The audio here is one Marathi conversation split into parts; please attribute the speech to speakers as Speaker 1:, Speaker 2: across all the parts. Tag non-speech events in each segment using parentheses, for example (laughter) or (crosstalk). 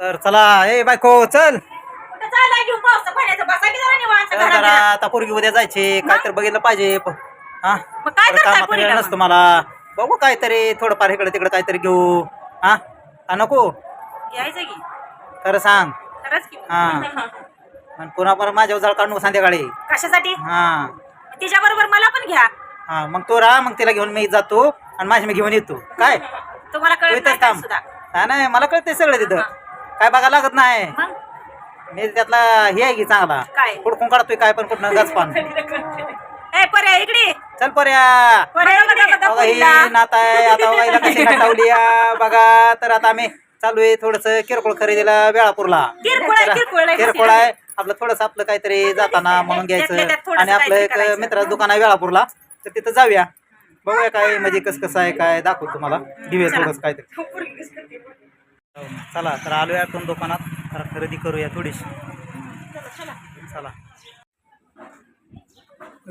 Speaker 1: तर चला ए बायको चल.
Speaker 2: जरा
Speaker 1: चल. आता पोरगी उद्या जायचे. काय तर बघितलं पाहिजे. प- हा?
Speaker 2: मग काय
Speaker 1: परत
Speaker 2: करताय
Speaker 1: कामात
Speaker 2: पोरीला
Speaker 1: वेळ
Speaker 2: मग?
Speaker 1: नसतो मला. बघू काहीतरी थोडंफार इकडे तिकडे काहीतरी घेऊ. हा? नको.
Speaker 2: घ्यायचं की?
Speaker 1: खरं सांग.
Speaker 2: खरंच की
Speaker 1: हा. आणि पुन्हा पण माझ्यावर जाळ काढू नको संध्याकाळी.
Speaker 2: कशासाठी?
Speaker 1: हा.
Speaker 2: तिच्या बरोबर मला पण घ्या.
Speaker 1: हा मग तो राहा मग तिला घेऊन मी जातो आणि माझी मी घेऊन येतो. काय?
Speaker 2: तुम्हाला
Speaker 1: तू
Speaker 2: कळत
Speaker 1: इथंच
Speaker 2: नाही काय
Speaker 1: थांब
Speaker 2: सुद्धा?
Speaker 1: हा नाही मला कळतंय सगळं तिथं. काय बघायला लागत नाही.
Speaker 2: मग
Speaker 1: मी त्यातला हे आहे की चांगला.
Speaker 2: काय?
Speaker 1: कुडकून काढतोय काय पण कुठं (laughs)
Speaker 2: ए पर्या इकडे.
Speaker 1: चल पर्या.
Speaker 2: पर्या इकडे बघा
Speaker 1: बघा ही. नात आहे आता वाईला कशी नटावली आहे. बघा तर आता आम्ही चालू आहे थोडस किरकोळ खरेदीला वेळापूरला.
Speaker 2: किरकोळ आहे,
Speaker 1: तर
Speaker 2: किरकोळ आहे.
Speaker 1: किरकोळ आहे? आपलं थोडंसं आपलं काहीतरी जाताना म्हणून
Speaker 2: त्यातल्या त्यात
Speaker 1: घ्यायचं
Speaker 2: थोडंसं
Speaker 1: आणि आपलं
Speaker 2: काहीतरी
Speaker 1: एक
Speaker 2: करायचं.
Speaker 1: मित्राचं दुकान आहे वेळापूरला. तर तिथं जाऊया. बघूया काय म्हणजे कसं कसं आहे काय दाखवू तुम्हाला. घेऊया थोडंसं काहीतरी. (laughs) हो. चला तर आलोया आपण दुकानात. तर खरेदी करूया थोडीशी. चला.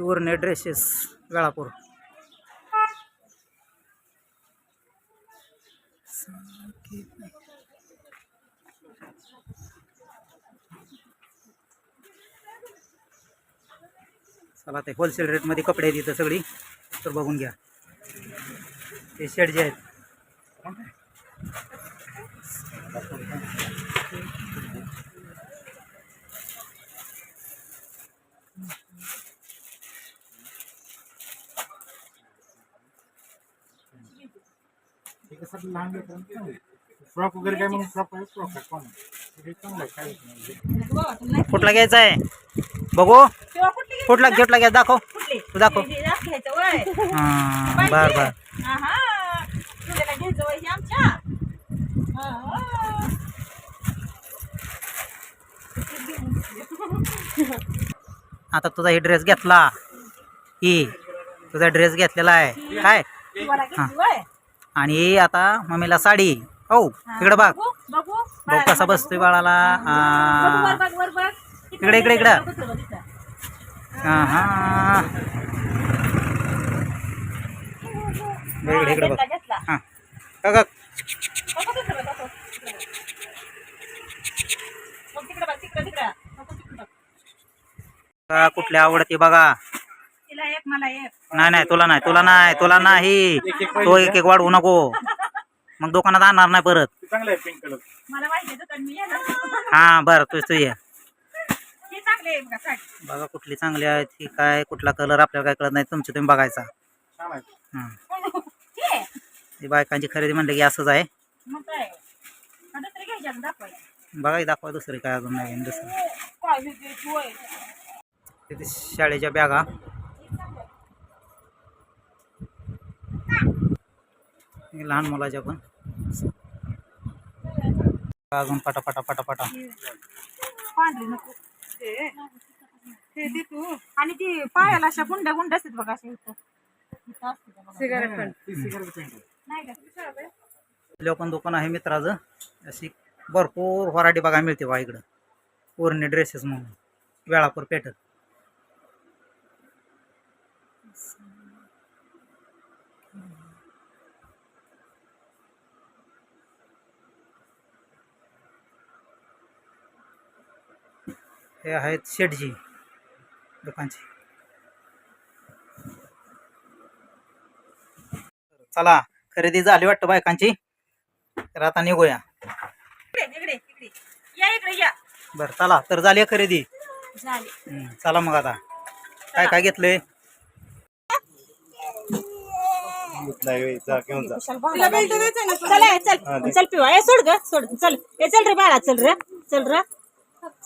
Speaker 1: उरणे ड्रेसेस वेळापूर चला ते होलसेल रेटमध्ये कपडे आहेत इथं सगळी. तर बघून घ्या. ते शेड जे आहेत
Speaker 3: फ्रॉक वगैरे काय मग फ्रॉक आहे फ्रॉक आहे. कॉमन हे चांगलं आहे काय होत नाही.
Speaker 1: कुठला घ्यायचा आहे? बघू.
Speaker 2: कुठली
Speaker 1: घेतला घ्या दाखव.
Speaker 2: कुठली?
Speaker 1: तू दाखव.
Speaker 2: हां
Speaker 1: बर बर
Speaker 2: आहा तुला घ्यायचं वय हे आमच्या आहा.
Speaker 1: आता तुझा हे ड्रेस घेतला. ही तुझा ड्रेस घेतलेला आहे. काय?
Speaker 2: वय?
Speaker 1: आणि आता मम्मीला साडी. हो तिकडे बघ.
Speaker 2: बघू
Speaker 1: कसा बसतोय बाळाला. हा इकडे, इकडे, इकडे.
Speaker 2: तिथं.
Speaker 1: हा इकडे इकडे. हा. बघ
Speaker 2: बघू तिकडं, बघू. बघ तिकडं बघ, तिकडं, तिकडं. बघू तिकडं.
Speaker 1: का कुठली आवडते बघा.
Speaker 2: तिला एक मला एक.
Speaker 1: नाही नाही तुला नाही तुला नाही तुला नाही. तो एक एक वाढवू नको. मग दुकानात आणणार नाही परत.
Speaker 3: ते चांगलं आहे पिंक कलर
Speaker 2: मला माहिती आहे दुकान मी येणार
Speaker 1: हा बरं तुझ तू ये.
Speaker 2: हे चांगले आहे बघा साडी.
Speaker 1: बघा कुठली चांगली आहे ती काय कुठला कलर आपल्याला काय कळत नाही तुमची तुम्ही बघायचा.
Speaker 3: छान आहे.
Speaker 1: हं.
Speaker 2: हे
Speaker 1: ती बायकांची खरेदी म्हणलं की असंच आहे.
Speaker 2: मग काय? आता तरी घ्यायच्या ना दाखवायला
Speaker 1: बघा दाखवा दुसरी काय अजून नाही दुसरं
Speaker 2: काय हे
Speaker 1: तिथे शाळेच्या बॅगा. हे लहान मुलाच्या पण. अजून पटा पटा पटा पटा
Speaker 2: पांढरी नको. हे दे तू. आणि ती पायाला अशा गुंड्या असतात बघा अशा पण
Speaker 1: दुकान आहे मित्राचं. अशी भरपूर व्हरायटी बघायला मिळते बा इकडं. ओरणी ड्रेसेस म्हणून. वेळापूर पेटत हे आहेत शेटजी दुकानची. चला खरेदी झाली वाटतं बायकांची. तर आता निघूया. बरं चला तर झाली खरेदी. चला मग आता. काय काय घेतलंय?
Speaker 2: चल ए, चल चल. पिवा. सोड ग सोड. चल. चल रे बाळा चल रे. चल रे.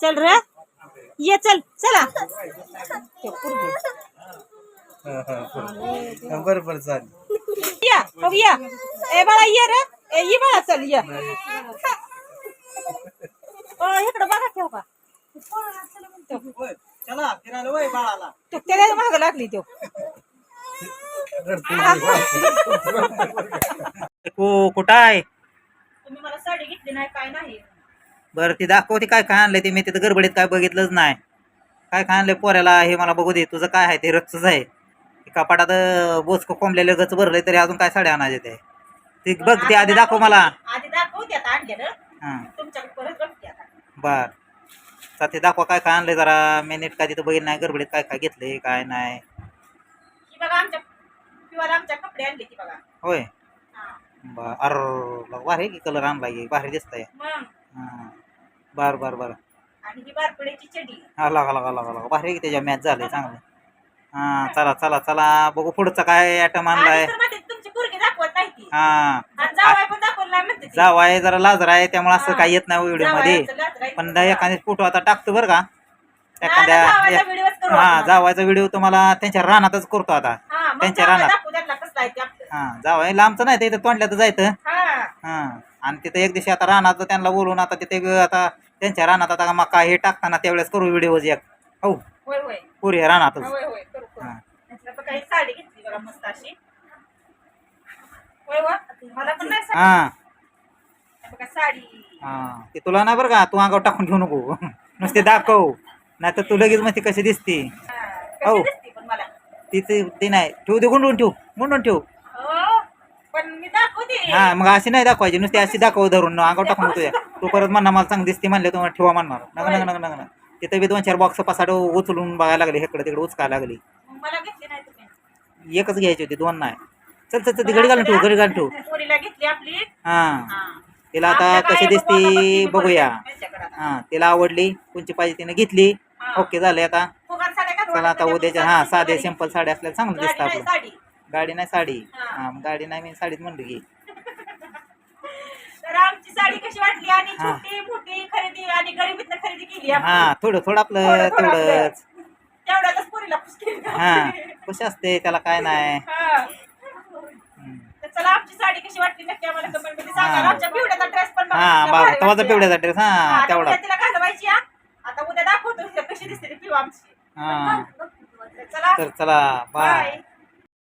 Speaker 2: चल रे. ये चल चला.
Speaker 3: बरं बरं चालेल.
Speaker 2: या हो या. ए बाळा ये रे. ए ये बाळा चल ये. ओ इकडं बघा ठेव का
Speaker 1: चला फिरायला वय बाळाला.
Speaker 2: तो त्याला माग लागली तो.
Speaker 1: कुठं आहे?
Speaker 2: तुम्ही मला साडी घेतली नाही काय नाही.
Speaker 1: बरं ती दाखवते काय काय आणलंय ते मी तिथं गडबडीत काय बघितलंच नाही. काय काय आणलंय पोऱ्याला हे मला बघू दे तुझं काय आहे ते रक्तच आहे. कपाटात बोचक कोंबलेलं गच भरलंय तरी अजून काय साड्या आणायचे ते ती बघ ते आधी दाखव मला.
Speaker 2: आधी दाखवते आता आणलेलं
Speaker 1: हां.
Speaker 2: तुमच्याकडे परत
Speaker 1: बर. तर ते दाखवा काय काय आणलंय जरा. मी नीट काय तिथं बघितलं नाही गडबडीत काय काय घेतलंय काय नाही.
Speaker 2: ही बघा आमच्या पिवाला आमच्या कपडे आणले ती बघा.
Speaker 1: होय.
Speaker 2: हा.
Speaker 1: बर अर भारी की कलर आणलाय भारी दिसतंय
Speaker 2: मग
Speaker 1: हां बर बर बर.
Speaker 2: आणि ही बारपड्याची चडी.
Speaker 1: भारी की त्याच्या मॅच झालंय चांगलं. हां चला चला चला. बघू पुढचं काय ॲटम आणलाय.
Speaker 2: आणि तर म्हणते तुमची पोरगी दाखवत नाही ती.
Speaker 1: हां.
Speaker 2: आणि जावाय पण दाखवलं नाही म्हणते ती.
Speaker 1: जावाय जरा लाजर आहे त्यामुळे असं काही येत नाही व्हिडिओमध्ये.
Speaker 2: जावयाचं.
Speaker 1: पण एखादी फोटो आता टाकतो बरं का.
Speaker 2: जावयाचा
Speaker 1: एखाद्या
Speaker 2: करू
Speaker 1: हा
Speaker 2: आपण.
Speaker 1: जावायचा व्हिडिओ तुम्हाला त्यांच्या रानातच करतो आता.
Speaker 2: हा, मग
Speaker 1: त्यांच्या
Speaker 2: जावया
Speaker 1: रानात.
Speaker 2: दाखवू आहे ते आपलं.
Speaker 1: हा जावाय लांबचं नाही तिथं तोंडल्यात जायचं.
Speaker 2: हा.
Speaker 1: हा. आणि तिथं एक दिवशी आता रानात त्यांना बोलून आता तिथे आता त्यांच्या रानात आता मका हे टाकताना त्यावेळेस करू व्हिडिओ एक. हो.
Speaker 2: होय होय.
Speaker 1: पुरी रानातच.
Speaker 2: होय होय करू करू.
Speaker 1: हा.
Speaker 2: त्यातलं बघा, एक साडी घेतली बघा मस्त अशी? होय वा मला पण नाही साडी.
Speaker 1: हा
Speaker 2: बघा साडी.
Speaker 1: हा. ते तुला नाही बरं का? तू अंगावर टाकून घेऊ नको. नुसते दाखव. नाही तर तू लगेच मग ती कशी दिसते.
Speaker 2: हा,
Speaker 1: हो.
Speaker 2: कशी दिसते पण मला?
Speaker 1: तिथे ते नाही. ठेवू दे गुंडून ठेवू. गुंडून ठेवू.
Speaker 2: हा
Speaker 1: मग अशी नाही दाखवायची नुसती अशी दाखव धरून अंगावर टाकून तुझ्या तू परत म्हणणार मला चांगली दिसते म्हणले तुम्हाला ठेवा म्हणणार. नग नग नग नग तिथे बी दोन चार बॉक्स पासाड उचलून बघायला लागले इकडे तिकडे उचकायला लागली. एकच घ्यायची होती दोन नाही. चल चल चल ती घडी घालून ठेवू घडी घालून ठेवू. हा. तिला आता कशी दिसती बघूया. हा तिला आवडली कोणची पाहिजे तिने घेतली. ओके झाले आता. चला आता उद्याच्या हा साधे. सिंपल साडी असल्या चांगलं दिसतं आपलं गाडी नाही साडी.
Speaker 2: हा.
Speaker 1: गाडी नाही मी साडीच म्हणली की
Speaker 2: तर आमची आणि
Speaker 1: हा.
Speaker 2: छोटी मोठी खरेदी आणि गरिबीतनं खरेदी केली आपण.
Speaker 1: हा थोडं थोडं आपलं
Speaker 2: थोडं- थोडं आपलं.
Speaker 1: तेवढंच
Speaker 2: तेवढ्यातच पुरीला पुसकी
Speaker 1: हा कशी असते त्याला काय नाही
Speaker 2: हा.
Speaker 1: हम्म.
Speaker 2: तर चला आमची साडी कशी वाटली नक्की आम्हाला कमेंटमध्ये सांगा
Speaker 1: हा.
Speaker 2: आमच्या पिवड्याचा ड्रेस पण बघा
Speaker 1: हा
Speaker 2: किती
Speaker 1: बघा
Speaker 2: भारी
Speaker 1: तवाचा
Speaker 2: वाटली.
Speaker 1: पिवड्याचा ड्रेस
Speaker 2: हा,
Speaker 1: हा
Speaker 2: आता
Speaker 1: तेवढा
Speaker 2: उद्या तिला घालवायची हा. आता उद्या दाखवतो हिला कशी दिसते ती पिऊ आमची
Speaker 1: हा
Speaker 2: तर चला
Speaker 1: तर चला बाय
Speaker 2: बाय